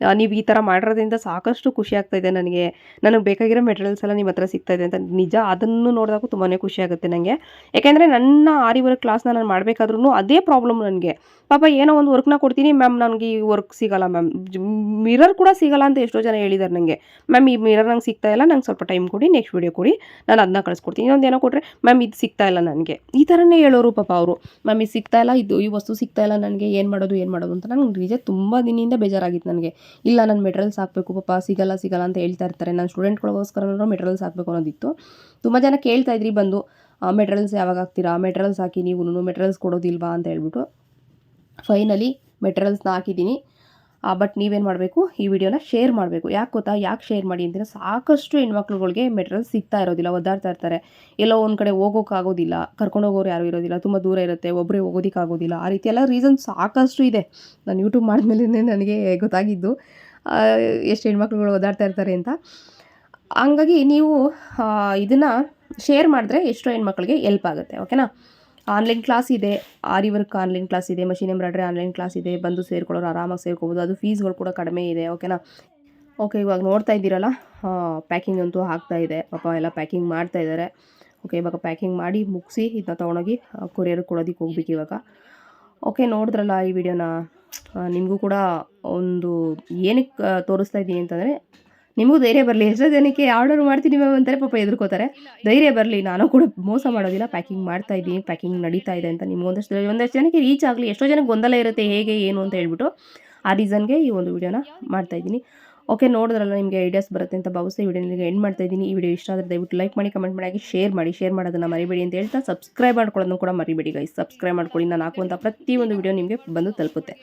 ನೀವು ಈ ಥರ ಮಾಡಿರೋದ್ರಿಂದ ಸಾಕಷ್ಟು ಖುಷಿ ಆಗ್ತಾ ಇದೆ ನನಗೆ. ನನಗೆ ಬೇಕಾಗಿರೋ ಮೆಟೀರಿಯಲ್ಸ್ ಎಲ್ಲ ನಿಮ್ಮ ಹತ್ರ ಇದೆ ಅಂತ ನಿಜ ಅದನ್ನು ನೋಡಿದಾಗ ತುಂಬಾ ಖುಷಿ ಆಗುತ್ತೆ ನನಗೆ ಯಾಕೆಂದರೆ ನನ್ನ ಆರಿ ವರ್ಕ್ ಕ್ಲಾಸ್ನ ನಾನು ಮಾಡಬೇಕಾದ್ರೂ ಅದೇ ಪ್ರಾಬ್ಲಮ್ ನನಗೆ. ಪಾಪ ಏನೋ ಒಂದು ವರ್ಕ್ನ ಕೊಡ್ತೀನಿ ಮ್ಯಾಮ್ ನನಗೆ ಈ ವರ್ಕ್ ಸಿಗಲ್ಲ ಮ್ಯಾಮ್ ಮಿರರ್ ಕೂಡ ಸಿಗಲ್ಲ ಅಂತ ಎಷ್ಟೋ ಜನ ಹೇಳಿದ್ದಾರೆ ನನಗೆ ಮ್ಯಾಮ್ ಈ ಮಿರರ್ ನಂಗೆ ಸಿಗ್ತಾ ಇಲ್ಲ, ನಂಗೆ ಸ್ವಲ್ಪ ಟೈಮ್ ಕೊಡಿ ನೆಕ್ಸ್ಟ್ ವೀಡಿಯೋ ಕೊಡಿ. ನಾನು ಅದನ್ನ ಕಳಿಸ್ಕೊಡ್ತೀನಿ. ಇನ್ನೊಂದು ಏನೋ ಕೊಟ್ಟರೆ ಮ್ಯಾಮ್ ಇದು ಸಿಗ್ತಾ ಇಲ್ಲ ನನಗೆ. ಈ ಥರನೇ ಹೇಳೋರು ಪಾಪ ಅವರು. ಮ್ಯಾಮ್ ಇದು ಸಿಗ್ತಾ ಇಲ್ಲ, ಇದು ಈ ವಸ್ತು ಸಿಗ್ತಾ ಇಲ್ಲ ನನಗೆ, ಏನು ಮಾಡೋದು ಏನು ಮಾಡೋದು? ಅಂತ ನಂಗೆ ನಿಜ ತುಂಬ ದಿನದಿಂದ ಬೇಜಾರಾಗಿತ್ತು ನನಗೆ. ಇಲ್ಲ, ನಾನು ಮೆಟೀರಿಯಲ್ಸ್ ಹಾಕಬೇಕು, ಪಾಪ ಸಿಗಲ್ಲ ಸಿಗಲ್ಲ ಅಂತ ಹೇಳ್ತಾ ಇರ್ತಾರೆ. ನಾನು ಸ್ಟೂಡೆಂಟ್ಗಳಿಗೋಸ್ಕರ ಮೆಟೀರಿಯಲ್ಸ್ ಹಾಕಬೇಕು ಅನ್ನೋದಿತ್ತು. ತುಂಬ ಜನ ಕೇಳ್ತಾ ಇದ್ರಿ ಬಂದು ಮೆಟೀರಿಯಲ್ಸ್ ಯಾವಾಗ ಹಾಕ್ತೀರಾ? ಮೆಟೀರಿಯಲ್ಸ್ ಹಾಕಿ ನೀವು ಮೆಟೀರಿಯಲ್ಸ್ ಕೊಡೋದಿಲ್ವಾ? ಅಂತ ಹೇಳ್ಬಿಟ್ಟು, ಫೈನಲಿ ಮೆಟೀರಿಯಲ್ಸ್ನ ಹಾಕಿದ್ದೀನಿ. ಬಟ್ ನೀವೇನು ಮಾಡಬೇಕು? ಈ ವಿಡಿಯೋನ ಶೇರ್ ಮಾಡಬೇಕು. ಯಾಕೆ ಗೊತ್ತಾ? ಯಾಕೆ ಶೇರ್ ಮಾಡಿ ಅಂತಂದರೆ ಸಾಕಷ್ಟು ಹೆಣ್ಮಕ್ಳುಗಳಿಗೆ ಮೆಟೀರಿಯಲ್ ಸಿಗ್ತಾ ಇರೋದಿಲ್ಲ, ಒದ್ದಾಡ್ತಾ ಇರ್ತಾರೆ. ಎಲ್ಲೋ ಒಂದು ಕಡೆ ಹೋಗೋಕ್ಕಾಗೋದಿಲ್ಲ, ಕರ್ಕೊಂಡು ಹೋಗೋರು ಯಾರೂ ಇರೋದಿಲ್ಲ, ತುಂಬ ದೂರ ಇರುತ್ತೆ ಒಬ್ಬರೇ ಹೋಗೋದಕ್ಕಾಗೋದಿಲ್ಲ ಆ ರೀತಿ ಎಲ್ಲ ರೀಸನ್ ಸಾಕಷ್ಟು ಇದೆ. ನಾನು ಯೂಟ್ಯೂಬ್ ಮಾಡಿದ್ಮೇಲೆ ನನಗೆ ಗೊತ್ತಾಗಿದ್ದು. ಎಷ್ಟು ಹೆಣ್ಮಕ್ಳುಗಳು ಓದಾಡ್ತಾ ಇರ್ತಾರೆ ಅಂತ. ಹಂಗಾಗಿ ನೀವು ಇದನ್ನು ಶೇರ್ ಮಾಡಿದ್ರೆ ಎಷ್ಟೋ ಹೆಣ್ಮಕ್ಳಿಗೆ ಎಲ್ಪ್ ಆಗುತ್ತೆ ಓಕೆನಾ ಆನ್ಲೈನ್ ಕ್ಲಾಸ್ ಇದೆ, ಆರಿ ವರ್ಕ್ ಆನ್ಲೈನ್ ಕ್ಲಾಸ್ ಇದೆ, ಮಷಿನ್ ಎಂಬ್ರಾಯ್ಡ್ರಿ ಆನ್ಲೈನ್ ಕ್ಲಾಸ್ ಇದೆ, ಬಂದು ಸೇರ್ಕೊಳ್ಳೋರು ಆರಾಮಾಗಿ ಸೇರ್ಕೋಬೋದು, ಅದು ಫೀಸ್ಗಳು ಕೂಡ ಕಡಿಮೆ ಇದೆ ಓಕೆನಾ ಓಕೆ ಇವಾಗ ನೋಡ್ತಾ ಇದ್ದೀರಲ್ಲ ಪ್ಯಾಕಿಂಗ್ ಅಂತೂ ಆಗ್ತಾ ಇದೆ, ಪಾಪ ಎಲ್ಲ ಪ್ಯಾಕಿಂಗ್ ಮಾಡ್ತಾ ಇದ್ದಾರೆ ಓಕೆ ಇವಾಗ ಪ್ಯಾಕಿಂಗ್ ಮಾಡಿ ಮುಗಿಸಿ ಇದನ್ನ ತೊಗೊಂಡೋಗಿ ಕೊರಿಯರ್ ಕೊಡೋದಕ್ಕೆ ಹೋಗ್ಬೇಕು ಇವಾಗ. ಓಕೆ ನೋಡಿದ್ರಲ್ಲ ಈ ವಿಡಿಯೋನ ನಿಮಗೂ ಕೂಡ ಒಂದು ಏನಕ್ಕೆ ತೋರಿಸ್ತಾ ಇದ್ದೀನಿ ಅಂತಂದರೆ ನಿಮಗೂ ಧೈರ್ಯ ಬರಲಿ. ಎಷ್ಟೋ ಜನಕ್ಕೆ ಆರ್ಡರ್ ಮಾಡ್ತೀನಿ ಮ್ಯಾಮ್ ಅಂತಾರೆ, ಪಾಪ ಎದುರ್ಕೋತಾರೆ. ಧೈರ್ಯ ಬರಲಿ. ನಾನು ಕೂಡ ಮೋಸ ಮಾಡೋದಿಲ್ಲ. ಪ್ಯಾಕಿಂಗ್ ಮಾಡ್ತಾ ಇದ್ದೀನಿ. ಪ್ಯಾಕಿಂಗ್ ನಡೀತಾ ಇದೆ ಅಂತ ನಿಮ್ಗೆ ಒಂದಷ್ಟು ಜನಕ್ಕೆ ರೀಚ್ ಆಗಲಿ. ಎಷ್ಟೋ ಜನಕ್ಕೆ ಗೊಂದಲ ಇರುತ್ತೆ, ಹೇಗೆ, ಏನು ಅಂತ ಹೇಳ್ಬಿಟ್ಟು ಆ ರೀಸನ್ಗೆ ಈ ಒಂದು ವಿಡಿಯೋನ ಮಾಡ್ತಾ ಇದ್ದೀನಿ. ಓಕೆ ನೋಡಿದ್ರಲ್ಲ ನಿಮಗೆ ಐಡಿಯಾಸ್ ಬರುತ್ತೆ ಅಂತ ಭಾವಿಸ್ತಾ ಈ ವಿಡಿಯೋ ನಿಮಗೆ ಎಂಡ್ ಮಾಡ್ತಾ ಇದ್ದೀನಿ. ಈ ವಿಡಿಯೋ ಇಷ್ಟ ಆದರೆ ದಯವಿಟ್ಟು ಲೈಕ್ ಮಾಡಿ ಕಮೆಂಟ್ ಮಾಡಿ ಶೇರ್ ಮಾಡಿ. ಶೇರ್ ಮಾಡೋದನ್ನ ಮರಿಬೇಡಿ ಅಂತ ಹೇಳ್ತಾ ಸಬ್ಸ್ಕ್ರೈಬ್ ಮಾಡ್ಕೊಳ್ಳೋದನ್ನು ಕೂಡ ಮರಿಬೇಡಿ ಗೈಸ್ ಸಬ್ಸ್ಕ್ರೈಬ್ ಮಾಡ್ಕೊಳ್ಳಿ. ನಾನು ಹಾಕುವಂಥ ಪ್ರತಿಯೊಂದು ವಿಡಿಯೋ ನಿಮಗೆ ಬಂದು ತಲುಪುತ್ತೆ.